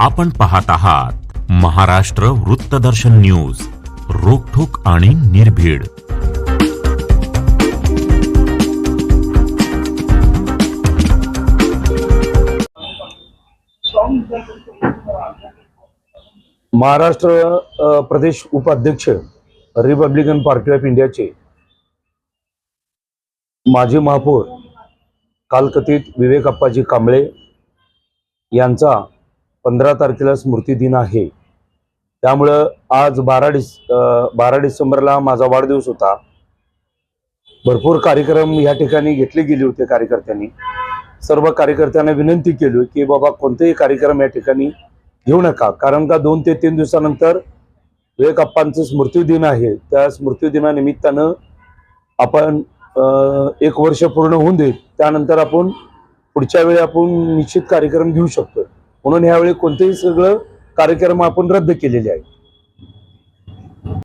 आपण पाहत आहात महाराष्ट्र वृत्तदर्शन न्यूज रोखोक आणि निर्भीड. महाराष्ट्र प्रदेश उपाध्यक्ष रिपब्लिकन पार्टी ऑफ इंडियाचे माजी महापौर कालकथित विवेक अप्पाजी कांबळे यांचा पंधरा तारखेला स्मृती दिन आहे. त्यामुळं आज बारा डिस बारा डिसेंबरला माझा वाढदिवस होता. भरपूर कार्यक्रम या ठिकाणी घेतले गेले होते कार्यकर्त्यांनी. सर्व कार्यकर्त्यांना विनंती केली की बाबा कोणतेही कार्यक्रम या ठिकाणी घेऊ नका. कारण का दोन ते तीन दिवसानंतर विवेकप्पांचं स्मृतिदिन आहे. त्या स्मृतिदिनानिमित्तानं आपण अं, एक वर्ष पूर्ण होऊन देईल. त्यानंतर आपण पुढच्या वेळी आपण निश्चित कार्यक्रम घेऊ शकतो. म्हणून ह्यावेळी कोणतेही सगळं कार्यक्रम आपण रद्द केलेले आहे